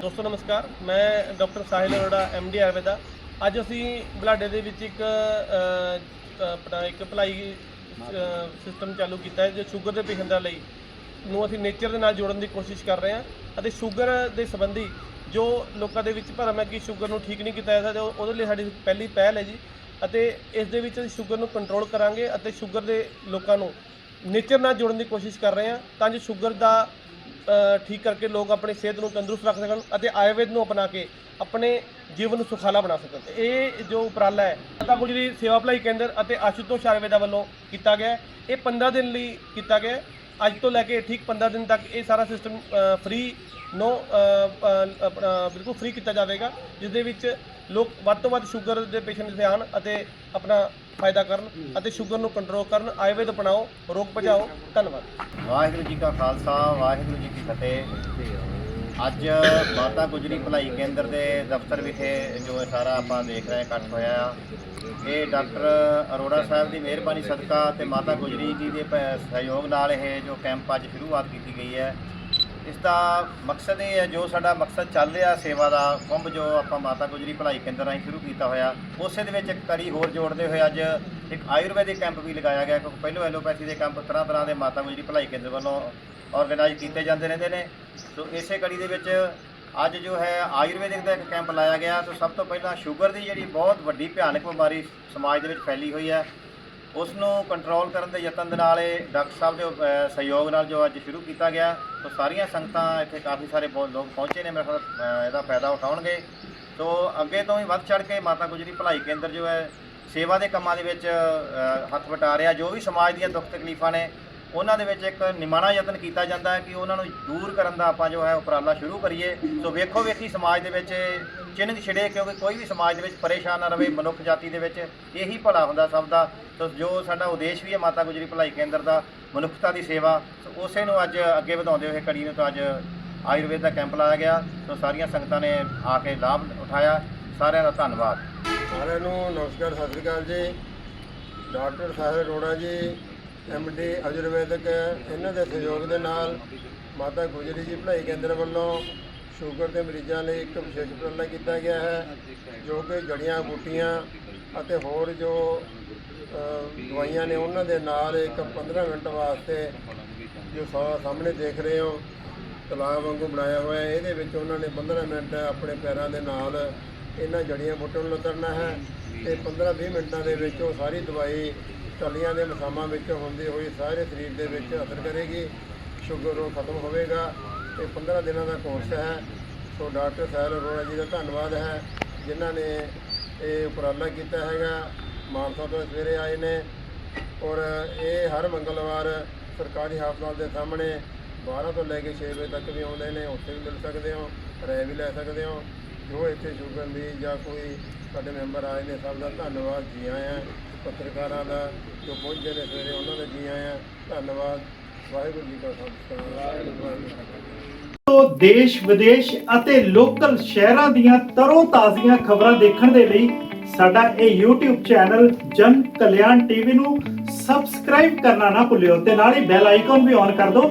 ਦੋਸਤੋ, ਨਮਸਕਾਰ। ਮੈਂ ਡਾਕਟਰ ਸਾਹਿਲ ਅਰੋੜਾ ਐਮਡੀ ਆਯੁਰਵੇਦਾ। ਅੱਜ ਅਸੀਂ ਬਲਾਡੇ ਦੇ ਵਿੱਚ ਇੱਕ ਆਪਣਾ ਇੱਕ ਭਲਾਈ ਸਿਸਟਮ ਚਾਲੂ ਕੀਤਾ ਹੈ, ਜੋ ਸ਼ੂਗਰ ਦੇ ਪੇਸ਼ੈਂਟਾਂ ਲਈ ਨੂੰ ਅਸੀਂ ਨੇਚਰ ਦੇ ਨਾਲ ਜੋੜਨ ਦੀ ਕੋਸ਼ਿਸ਼ ਕਰ ਰਹੇ ਹਾਂ ਅਤੇ ਸ਼ੂਗਰ ਦੇ ਸੰਬੰਧੀ ਜੋ ਲੋਕਾਂ ਦੇ ਵਿੱਚ ਭਰਮ ਹੈ ਕਿ ਸ਼ੂਗਰ ਨੂੰ ਠੀਕ ਨਹੀਂ ਕੀਤਾ ਜਾ ਸਕਦਾ ਉਹਦੇ ਲਈ ਸਾਡੀ ਪਹਿਲੀ ਪਹਿਲ ਹੈ ਜੀ। ਅਤੇ ਇਸ ਦੇ ਵਿੱਚ ਅਸੀਂ ਸ਼ੂਗਰ ਨੂੰ ਕੰਟਰੋਲ ਕਰਾਂਗੇ ਅਤੇ ਸ਼ੂਗਰ ਦੇ ਲੋਕਾਂ ਨੂੰ ਨੇਚਰ ਨਾਲ ਜੋੜਨ ਦੀ ਕੋਸ਼ਿਸ਼ ਕਰ ਰਹੇ ਹਾਂ ਤਾਂ ਜੋ ਸ਼ੂਗਰ ਦਾ ਠੀਕ ਕਰਕੇ ਲੋਕ ਆਪਣੀ ਸਿਹਤ ਨੂੰ ਤੰਦਰੁਸਤ ਰੱਖ ਸਕਣ ਅਤੇ ਆਯੁਰਵੇਦ ਨੂੰ ਅਪਣਾ ਕੇ ਆਪਣੇ ਜੀਵਨ ਨੂੰ ਸੁਖਾਲਾ ਬਣਾ ਸਕਣ। ਇਹ ਜੋ ਉਪਰਾਲਾ ਹੈ, ਮਾਤਾ ਗੁਜਰੀ ਸੇਵਾ ਭਲਾਈ ਕੇਂਦਰ ਅਤੇ ਆਸ਼ੂਤੋਸ਼ ਆਯੁਰਵੇਦਾ ਵੱਲੋਂ ਕੀਤਾ ਗਿਆ ਇਹ 15 ਦਿਨ ਲਈ ਕੀਤਾ ਗਿਆ ਅੱਜ ਤੋਂ ਲੈ ਕੇ ਠੀਕ 15 ਦਿਨ ਤੱਕ ਇਹ ਸਾਰਾ ਸਿਸਟਮ ਫ੍ਰੀ ਨੋ ਬਿਲਕੁਲ ਫ੍ਰੀ ਕੀਤਾ ਜਾਵੇਗਾ ਜਿਸ ਦੇ ਵਿੱਚ ਲੋਕ ਵੱਧ ਤੋਂ ਵੱਧ ਸ਼ੂਗਰ ਦੇ ਪੇਸ਼ੈਂਟ ਇੱਥੇ ਆਉਣ ਅਤੇ ਆਪਣਾ ਫਾਇਦਾ ਕਰਨ ਅਤੇ ਸ਼ੂਗਰ ਨੂੰ ਕੰਟਰੋਲ ਕਰਨ, ਆਯੁਰਵੇਦ ਅਪਣਾਓ, ਰੋਗ ਭਜਾਓ ਧੰਨਵਾਦ। ਵਾਹਿਗੁਰੂ ਜੀ ਕਾ ਖਾਲਸਾ, ਵਾਹਿਗੁਰੂ ਜੀ ਕੀ ਫਤਿਹ। ਅੱਜ ਮਾਤਾ ਗੁਜਰੀ ਭਲਾਈ ਕੇਂਦਰ ਦੇ ਦਫ਼ਤਰ ਵਿਖੇ ਜੋ ਸਾਰਾ ਆਪਾਂ ਦੇਖ ਰਹੇ ਇਕੱਠ ਹੋਇਆ ਆ, ਇਹ ਡਾਕਟਰ ਅਰੋੜਾ ਸਾਹਿਬ ਦੀ ਮਿਹਰਬਾਨੀ ਸਦਕਾ ਤੇ ਮਾਤਾ ਗੁਜਰੀ ਜੀ ਦੇ ਪ- ਸਹਿਯੋਗ ਨਾਲ ਇਹ ਜੋ ਕੈਂਪ ਅੱਜ ਸ਼ੁਰੂਆਤ ਕੀਤੀ ਗਈ ਹੈ। ਇਸ ਦਾ ਮਕਸਦ ਇਹ ਹੈ, ਜੋ ਸਾਡਾ ਮਕਸਦ ਚੱਲ ਰਿਹਾ ਸੇਵਾ ਦਾ, ਕੁੰਭ ਜੋ ਆਪਾਂ ਮਾਤਾ ਗੁਜਰੀ ਭਲਾਈ ਕੇਂਦਰ ਰਾਹੀਂ ਸ਼ੁਰੂ ਕੀਤਾ ਹੋਇਆ, ਉਸੇ ਦੇ ਵਿੱਚ ਇੱਕ ਕੜੀ ਹੋਰ ਜੋੜਦੇ ਹੋਏ ਅੱਜ ਇੱਕ ਆਯੁਰਵੈਦਿਕ ਕੈਂਪ ਵੀ ਲਗਾਇਆ ਗਿਆ, ਕਿਉਂਕਿ ਪਹਿਲੋਂ ਐਲੋਪੈਥੀ ਦੇ ਕੈਂਪ ਤਰ੍ਹਾਂ ਤਰ੍ਹਾਂ ਦੇ ਮਾਤਾ ਗੁਜਰੀ ਭਲਾਈ ਕੇਂਦਰ ਵੱਲੋਂ ਆਰਗੇਨਾਈਜ਼ ਕੀਤੇ ਜਾਂਦੇ ਰਹਿੰਦੇ ਨੇ। ਸੋ ਇਸੇ ਕੜੀ ਦੇ ਵਿੱਚ ਅੱਜ ਜੋ ਹੈ ਆਯੁਰਵੈਦਿਕ ਦਾ ਇੱਕ ਕੈਂਪ ਲਾਇਆ ਗਿਆ, ਸੋ ਸਭ ਤੋਂ ਪਹਿਲਾਂ ਸ਼ੂਗਰ ਦੀ ਜਿਹੜੀ ਬਹੁਤ ਵੱਡੀ ਭਿਆਨਕ ਬਿਮਾਰੀ ਸਮਾਜ ਦੇ ਵਿੱਚ ਫੈਲੀ ਹੋਈ ਹੈ ਉਸ ਨੂੰ ਕੰਟਰੋਲ ਕਰਨ ਦੇ ਯਤਨ ਦੇ ਨਾਲ ਇਹ ਡਾਕਟਰ ਸਾਹਿਬ ਦੇ ਸਹਿਯੋਗ ਨਾਲ ਜੋ ਅੱਜ ਸ਼ੁਰੂ ਕੀਤਾ ਗਿਆ ਸੋ ਸਾਰੀਆਂ ਸੰਗਤਾਂ ਇੱਥੇ ਕਾਫੀ ਸਾਰੇ ਬਹੁਤ ਲੋਕ ਪਹੁੰਚੇ ਨੇ, ਮੇਰੇ ਖਿਆਲ ਇਹਦਾ ਫਾਇਦਾ ਉਠਾਉਣਗੇ। ਸੋ ਅੱਗੇ ਤੋਂ ਹੀ ਵੱਧ ਚੜ ਕੇ ਮਾਤਾ ਗੁਜਰੀ ਭਲਾਈ ਕੇਂਦਰ ਜੋ ਹੈ, ਸੇਵਾ ਦੇ ਕੰਮਾਂ ਦੇ ਵਿੱਚ ਹੱਥ ਵਟਾ ਰਿਹਾ, ਜੋ ਵੀ ਸਮਾਜ ਦੀਆਂ ਦੁੱਖ ਤਕਲੀਫਾਂ ਨੇ ਉਹਨਾਂ ਦੇ ਵਿੱਚ ਇੱਕ ਨਿਮਾਣਾ ਯਤਨ ਕੀਤਾ ਜਾਂਦਾ ਹੈ ਕਿ ਉਹਨਾਂ ਨੂੰ ਦੂਰ ਕਰਨ ਦਾ ਆਪਾਂ ਜੋ ਹੈ ਉਪਰਾਲਾ ਸ਼ੁਰੂ ਕਰੀਏ। ਸੋ ਵੇਖੋ ਵੇਖੀ ਸਮਾਜ ਦੇ ਵਿੱਚ ਚਿੰਨ੍ਹ ਛਿੜੇ, ਕਿਉਂਕਿ ਕੋਈ ਵੀ ਸਮਾਜ ਦੇ ਵਿੱਚ ਪਰੇਸ਼ਾਨ ਨਾ ਰਵੇ ਮਨੁੱਖ ਜਾਤੀ ਦੇ ਵਿੱਚ, ਇਹੀ ਭਲਾ ਹੁੰਦਾ ਸਭ ਦਾ। ਸੋ ਜੋ ਸਾਡਾ ਉਦੇਸ਼ ਵੀ ਹੈ ਮਾਤਾ ਗੁਜਰੀ ਭਲਾਈ ਕੇਂਦਰ ਦਾ, ਮਨੁੱਖਤਾ ਦੀ ਸੇਵਾ, ਸੋ ਉਸੇ ਨੂੰ ਅੱਜ ਅੱਗੇ ਵਧਾਉਂਦੇ ਹੋਏ ਕੜੀ ਨੂੰ ਤਾਂ ਅੱਜ ਆਯੁਰਵੇਦ ਦਾ ਕੈਂਪ ਲਾਇਆ ਗਿਆ। ਸੋ ਸਾਰੀਆਂ ਸੰਗਤਾਂ ਨੇ ਆ ਕੇ ਲਾਭ ਉਠਾਇਆ। ਸਾਰਿਆਂ ਦਾ ਧੰਨਵਾਦ। ਸਾਰਿਆਂ ਨੂੰ ਨਮਸਕਾਰ, ਸਤਿ ਸ੍ਰੀ ਅਕਾਲ ਜੀ। ਡਾਕਟਰ ਸਾਹਿਬ ਅਰੋੜਾ ਜੀ ਡੀ ਆਯੁਰਵੈਦਿਕ ਇਹਨਾਂ ਦੇ ਸਹਿਯੋਗ ਦੇ ਨਾਲ ਮਾਤਾ ਗੁਜਰੀ ਜੀ ਭਲਾਈ ਕੇਂਦਰ ਵੱਲੋਂ ਸ਼ੂਗਰ ਦੇ ਮਰੀਜ਼ਾਂ ਲਈ ਇੱਕ ਵਿਸ਼ੇਸ਼ ਉਪਰਾਲਾ ਕੀਤਾ ਗਿਆ ਹੈ, ਜੋ ਕਿ ਜੜੀਆਂ, ਬੂਟੀਆਂ ਅਤੇ ਹੋਰ ਜੋ ਦਵਾਈਆਂ ਨੇ ਉਹਨਾਂ ਦੇ ਨਾਲ ਇੱਕ 15 ਮਿੰਟ ਵਾਸਤੇ ਜੋ ਸਾਹਮਣੇ ਦੇਖ ਰਹੇ ਹੋ, ਤਲਾਬ ਵਾਂਗੂ ਬਣਾਇਆ ਹੋਇਆ ਇਹਦੇ ਵਿੱਚ ਉਹਨਾਂ ਨੇ 15 ਮਿੰਟ ਆਪਣੇ ਪੈਰਾਂ ਦੇ ਨਾਲ ਇਹਨਾਂ ਜੜੀਆਂ ਬੂਟਿਆਂ ਨੂੰ ਲਤਰਨਾ ਹੈ ਤੇ 15-20 ਮਿੰਟਾਂ ਦੇ ਵਿੱਚ ਉਹ ਸਾਰੀ ਦਵਾਈ ਟੱਲੀਆਂ ਦੇ ਮਸਾਮਾਂ ਵਿੱਚ ਹੁੰਦੀ ਹੋਈ ਸਾਰੇ ਸਰੀਰ ਦੇ ਵਿੱਚ ਅਸਰ ਕਰੇਗੀ, ਸ਼ੂਗਰ ਰੋਗ ਖਤਮ ਹੋਵੇਗਾ ਇਹ 15 ਦਿਨਾਂ ਦਾ ਕੋਰਸ ਹੈ। ਸੋ ਡਾਕਟਰ ਸਾਹਿਲ ਅਰੋੜਾ ਜੀ ਦਾ ਧੰਨਵਾਦ ਹੈ, ਜਿਨ੍ਹਾਂ ਨੇ ਇਹ ਉਪਰਾਲਾ ਕੀਤਾ ਹੈਗਾ। ਮਾਨਸਾ ਤੋਂ ਸਵੇਰੇ ਆਏ ਨੇ ਔਰ ਇਹ ਹਰ ਮੰਗਲਵਾਰ ਸਰਕਾਰੀ ਹਸਪਤਾਲ ਦੇ ਸਾਹਮਣੇ 12 ਤੋਂ ਲੈ ਕੇ 6 ਵਜੇ ਤੱਕ ਵੀ ਆਉਂਦੇ ਨੇ, ਉੱਥੇ ਵੀ ਮਿਲ ਸਕਦੇ ਹੋ, ਰਾਏ ਵੀ ਲੈ ਸਕਦੇ ਹੋ। ਜੋ ਇੱਥੇ ਸ਼ੂਗਰ ਦੀ ਜਾਂ ਕੋਈ ਸਾਡੇ ਮੈਂਬਰ ਆਏ ਨੇ, ਸਭ ਦਾ ਧੰਨਵਾਦ, ਜੀ ਆਇਆਂ। ਪੱਤਰਕਾਰਾਂ ਦਾ ਜੋ ਪਹੁੰਚੇ ਨੇ ਸਵੇਰੇ, ਉਹਨਾਂ ਦਾ ਜੀ ਆਇਆਂ। ਧੰਨਵਾਦ। ਵਾਹਿਗੁਰੂ ਜੀ ਕਾ ਖਾਲਸਾ। ਵਾਹਿਗੁਰੂ ਜੀ ਕੀ ਫਤਿਹ ਤੋਂ ਦੇਸ਼, ਵਿਦੇਸ਼ ਅਤੇ ਲੋਕਲ ਸ਼ਹਿਰਾਂ ਦੀਆਂ ਤਰੋ ਤਾਜ਼ੀਆਂ ਖਬਰਾਂ ਦੇਖਣ ਦੇ ਲਈ ਸਾਡਾ ਇਹ YouTube ਚੈਨਲ ਜਨ ਕਲਿਆਣ ਟੀਵੀ ਨੂੰ ਸਬਸਕ੍ਰਾਈਬ ਕਰਨਾ ਨਾ ਭੁੱਲਿਓ ਤੇ ਨਾਲ ਹੀ ਬੈਲ ਆਈਕਨ ਵੀ ਔਨ ਕਰ ਦਿਓ